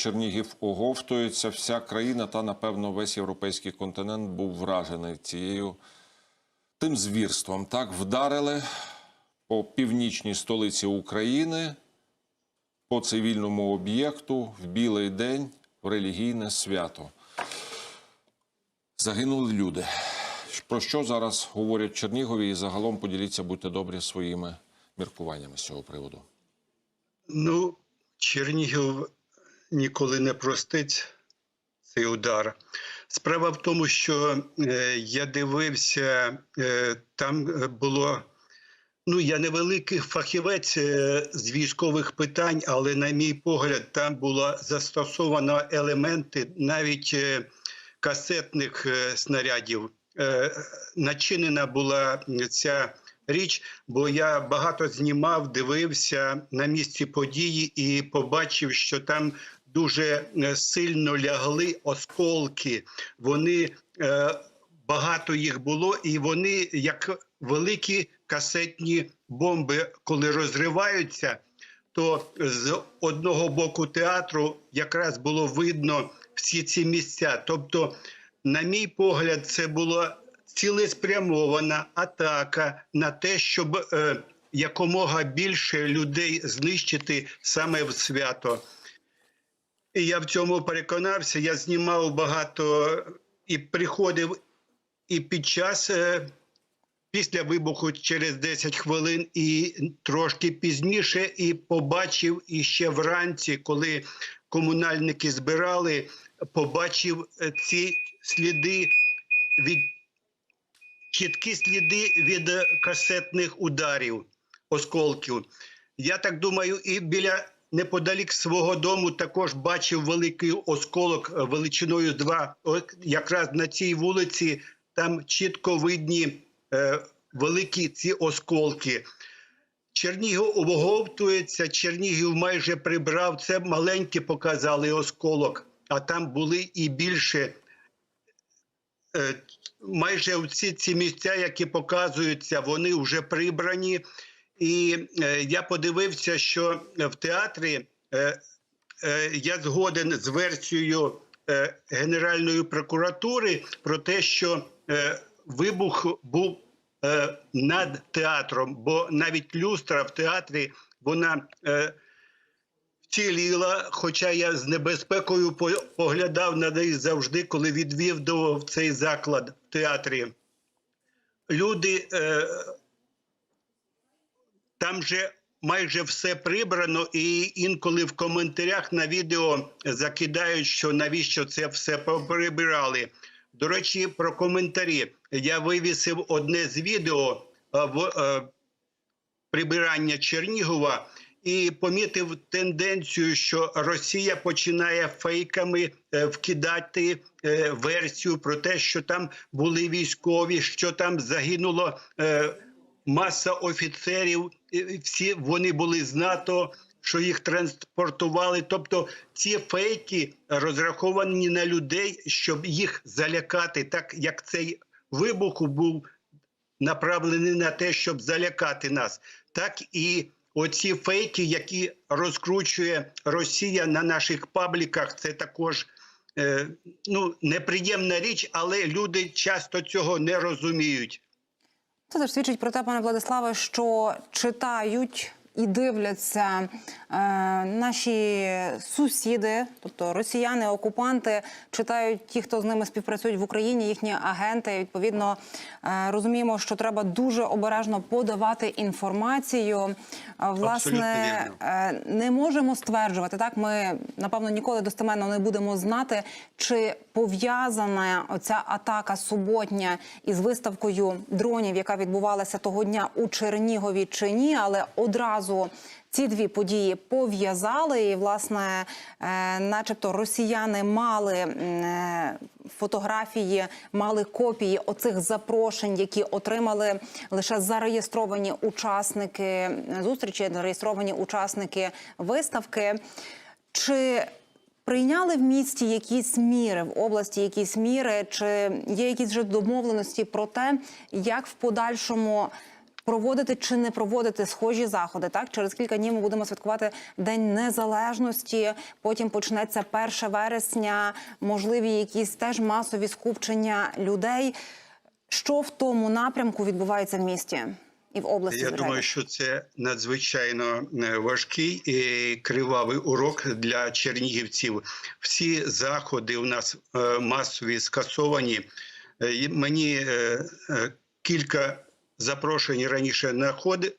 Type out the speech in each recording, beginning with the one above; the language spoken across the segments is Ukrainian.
Чернігів оговтується. Вся країна та, напевно, весь європейський континент був вражений цією тим звірством. Так вдарили по північній столиці України, по цивільному об'єкту в білий день в релігійне свято. Загинули люди. Про що зараз говорять Чернігові і загалом поділіться, будьте добрі своїми міркуваннями з цього приводу. Ну, Чернігів ніколи не простить цей удар. Справа в тому, що е, я дивився, е, там е, було. Ну, я невеликий фахівець е, з військових питань, але, на мій погляд, там було застосовано елементи навіть е, касетних снарядів. Начинена була ця річ, бо я багато знімав, дивився на місці події і побачив, що там дуже е, сильно лягли осколки. Вони е, багато їх було, і вони як великі касетні бомби, коли розриваються, то з одного боку театру якраз було видно всі ці місця. Тобто, на мій погляд, це була цілеспрямована атака на те, щоб е, якомога більше людей знищити саме в свято. І я в цьому переконався. Я знімав багато і приходив і під час е, після вибуху через 10 хвилин, і трошки пізніше, і побачив і ще вранці, коли комунальники збирали, побачив е, ці сліди від чіткі сліди від е, касетних ударів, осколків. Я так думаю, і біля неподалік свого дому також бачив великий осколок е, величиною 2. От якраз на цій вулиці там чітко видні е, великі ці осколки. Чернігів оговтується, Чернігів майже прибрав. Це маленькі показали осколок, а там були і більше. Е, майже всі ці місця, які показуються, вони вже прибрані. І е, я подивився, що в театрі е, е, я згоден з версією Генеральної прокуратури про те, що вибух був над театром, бо навіть люстра в театрі вона вціліла, хоча я з небезпекою поглядав на неї завжди, коли відвів до цей заклад в театрі. Люди там же майже все прибрано, і інколи в коментарях на відео закидають, що навіщо це все прибирали. До речі, про коментарі. Я вивісив одне з відео е, в е, прибирання Чернігова і помітив тенденцію, що Росія починає фейками е, вкидати версію про те, що там були військові, що там загинуло маса офіцерів. Всі вони були з НАТО. Що їх транспортували, тобто ці фейки розраховані на людей, щоб їх залякати, так як цей вибух був направлений на те, щоб залякати нас, так і оці фейки, які розкручує Росія на наших пабліках, це також е, ну, неприємна річ, але люди часто цього не розуміють. Це теж свідчить про те, пане Владиславе, що читають і дивляться е, наші сусіди, тобто росіяни, окупанти, читають ті, хто з ними співпрацюють в Україні, їхні агенти. Відповідно, е, розуміємо, що треба дуже обережно подавати інформацію. Е, Власне. Е, не можемо стверджувати так. Ми напевно ніколи достеменно не будемо знати, чи пов'язана оця атака суботня із виставкою дронів, яка відбувалася того дня у Чернігові, чи ні, але одразу. Ці дві події пов'язали, і власне, е, начебто, росіяни мали е, фотографії, мали копії оцих запрошень, які отримали лише зареєстровані учасники зустрічі, зареєстровані учасники виставки. Чи прийняли в місті якісь міри в області, якісь міри, чи є якісь вже домовленості про те, як в подальшому проводити чи не проводити схожі заходи. Так, через кілька днів ми будемо святкувати День Незалежності. Потім почнеться 1 вересня, можливі якісь теж масові скупчення людей. Що в тому напрямку відбувається в місті і в області? Я думаю, що це надзвичайно е, важкий і кривавий урок для чернігівців. Всі заходи у нас е, масові скасовані. Е, Мені кілька запрошень раніше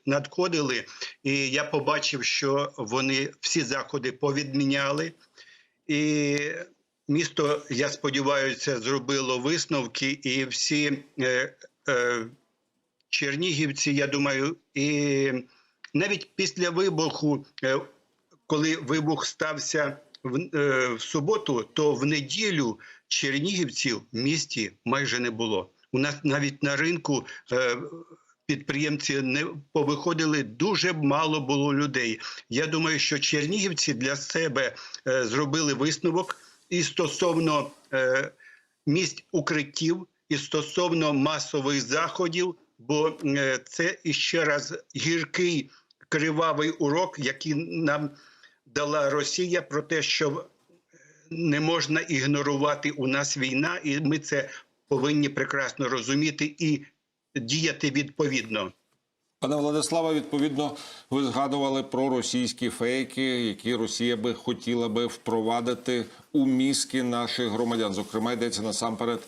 надходили, і я побачив, що вони всі заходи повідміняли. І місто, я сподіваюся, зробило висновки, і всі е, е, чернігівці, я думаю, і навіть після вибуху, е, коли вибух стався в, е, в суботу, то в неділю чернігівців в місті майже не було. У нас навіть на ринку е, підприємці не повиходили, дуже мало було людей. Я думаю, що чернігівці для себе е, зробили висновок і стосовно е, місць укриттів, і стосовно масових заходів, бо це іще раз гіркий кривавий урок, який нам дала Росія про те, що не можна ігнорувати у нас війна, і ми це повинні прекрасно розуміти і діяти відповідно. Пане Владиславе, відповідно, ви згадували про російські фейки, які Росія би хотіла би впровадити у мізки наших громадян. Зокрема, йдеться насамперед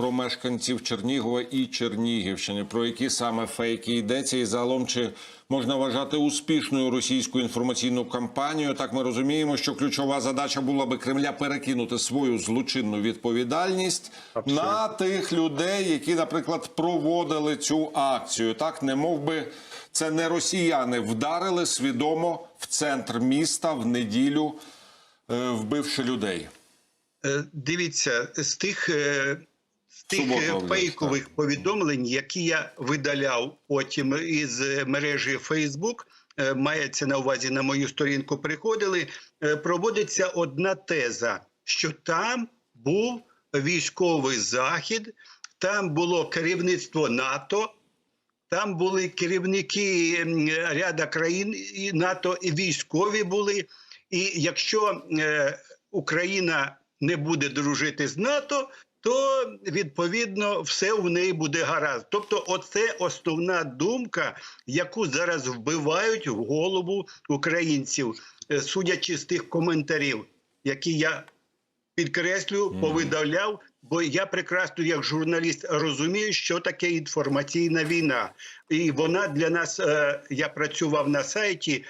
про мешканців Чернігова і Чернігівщини. Про які саме фейки йдеться, і загалом чи можна вважати успішною російську інформаційну кампанію? Так ми розуміємо, що ключова задача була би Кремля перекинути свою злочинну відповідальність Абсолютно. на тих людей, які, наприклад, проводили цю акцію. Так, не мов би це не росіяни вдарили свідомо в центр міста в неділю, е, вбивши людей. Е, Дивіться, з тих, е, тих е, фейкових повідомлень, які я видаляв потім із е, мережі Facebook, е, мається на увазі на мою сторінку, приходили, е, проводиться одна теза, що там був військовий захід, там було керівництво НАТО. Там були керівники ряда країн і НАТО, і військові були. І якщо Україна не буде дружити з НАТО, то відповідно все у неї буде гаразд. Тобто, оце основна думка, яку зараз вбивають в голову українців, Е, судячи з тих коментарів, які я підкреслю, повидавляв, бо я прекрасно, як журналіст, розумію, що таке інформаційна війна. І вона для нас, е, я працював на сайті.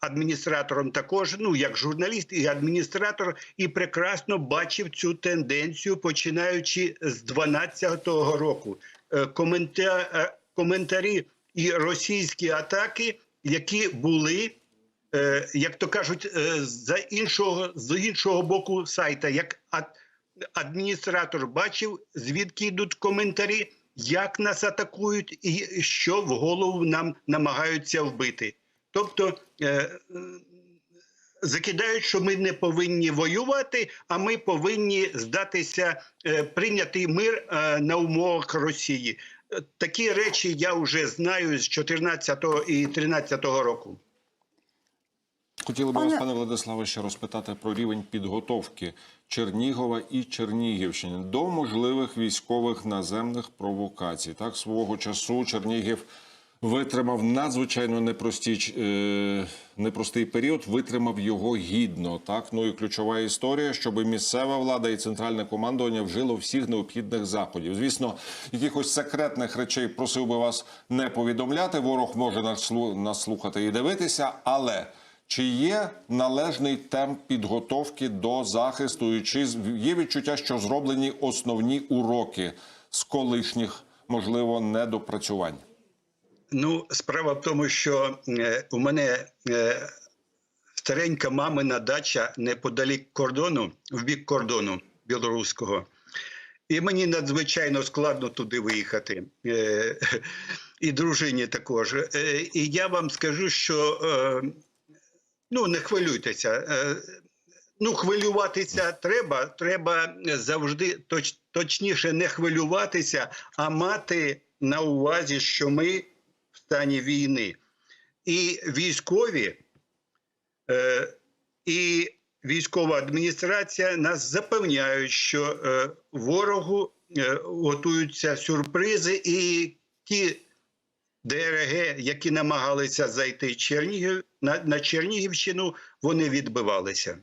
Адміністратором також, ну як журналіст і адміністратор, і прекрасно бачив цю тенденцію, починаючи з 12-го року. Е, коментя- е, коментарі і російські атаки, які були е, як то кажуть, за іншого з іншого боку сайта, як адміністратор бачив, звідки йдуть коментарі, як нас атакують, і що в голову нам намагаються вбити. Тобто е, закидають, що ми не повинні воювати, а ми повинні здатися е, прийняти мир е, на умовах Росії. Е, Такі речі я вже знаю з 14 і 13 року. Хотіли б вас, пане Владиславе, ще розпитати про рівень підготовки Чернігова і Чернігівщини до можливих військових наземних провокацій. Так, свого часу Чернігів витримав надзвичайно непрості, е, непростий період, витримав його гідно. Так, ну і ключова історія, щоб місцева влада і центральне командування вжило всіх необхідних заходів. Звісно, якихось секретних речей просив би вас не повідомляти. Ворог може нас слу- слухати і дивитися, але. Чи є належний темп підготовки до захисту, і чи є відчуття, що зроблені основні уроки з колишніх, можливо, недопрацювань? Ну, справа в тому, що е, у мене е, старенька мамина дача неподалік кордону, в бік кордону білоруського. І мені надзвичайно складно туди виїхати. Е, і дружині також. І я вам скажу, що ну, не хвилюйтеся. Ну, хвилюватися треба. Треба завжди точ, точніше не хвилюватися, а мати на увазі, що ми стані війни. І військові, е, і військова адміністрація нас запевняють, що е, ворогу е, готуються сюрпризи, і ті ДРГ, які намагалися зайти Чернігів, на, на Чернігівщину, вони відбивалися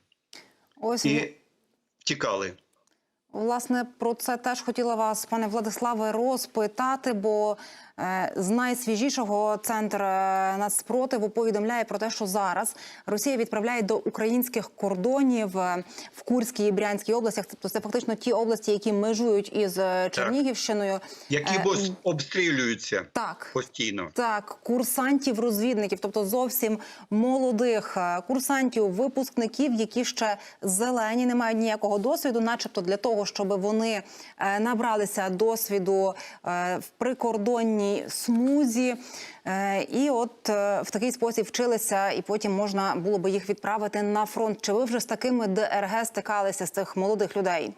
Ось і втікали. Власне, про це теж хотіла вас, пане Владиславе, розпитати, бо е, з найсвіжішого центр е, нацспротиву повідомляє про те, що зараз Росія відправляє до українських кордонів е, в Курській і Брянській областях. Тобто це фактично ті області, які межують із Чернігівщиною. Які Е, обстрілюються Так, постійно. так, курсантів, розвідників, тобто зовсім молодих курсантів, випускників, які ще зелені, не мають ніякого досвіду, начебто для того, щоб вони е, набралися досвіду е, в прикордонній смузі. Е, І от в такий спосіб вчилися, і потім можна було би їх відправити на фронт. Чи ви вже з такими ДРГ стикалися з цих молодих людей?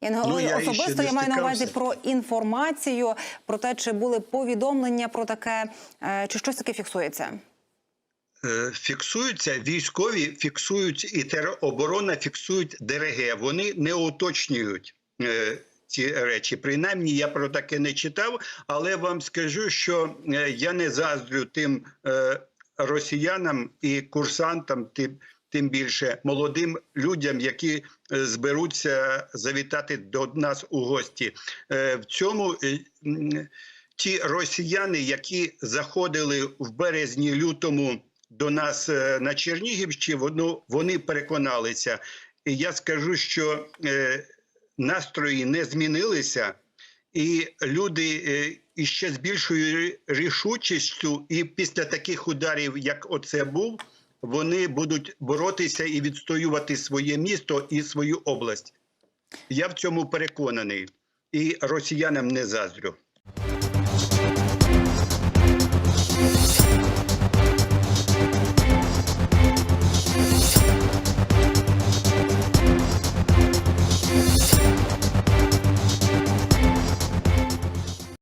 Я не говорю Ну, я особисто, я маю на увазі про інформацію, про те, чи були повідомлення про таке, чи щось таке фіксується. Е, Фіксуються військові, фіксують і тероборона фіксують ДРГ. Вони не уточнюють е, ці речі. Принаймні, я про таке не читав, але вам скажу, що е, я не заздрю тим е, росіянам і курсантам, тим, тим більше молодим людям, які е, зберуться завітати до нас у гості. Е, В цьому е, ті росіяни, які заходили в березні-лютому до нас е, на Чернігівщину, ну, вони переконалися. І я скажу, що е, настрої не змінилися, і люди е, іще з більшою рішучістю, і після таких ударів, як оце був, вони будуть боротися і відстоювати своє місто і свою область. Я в цьому переконаний, і росіянам не заздрю.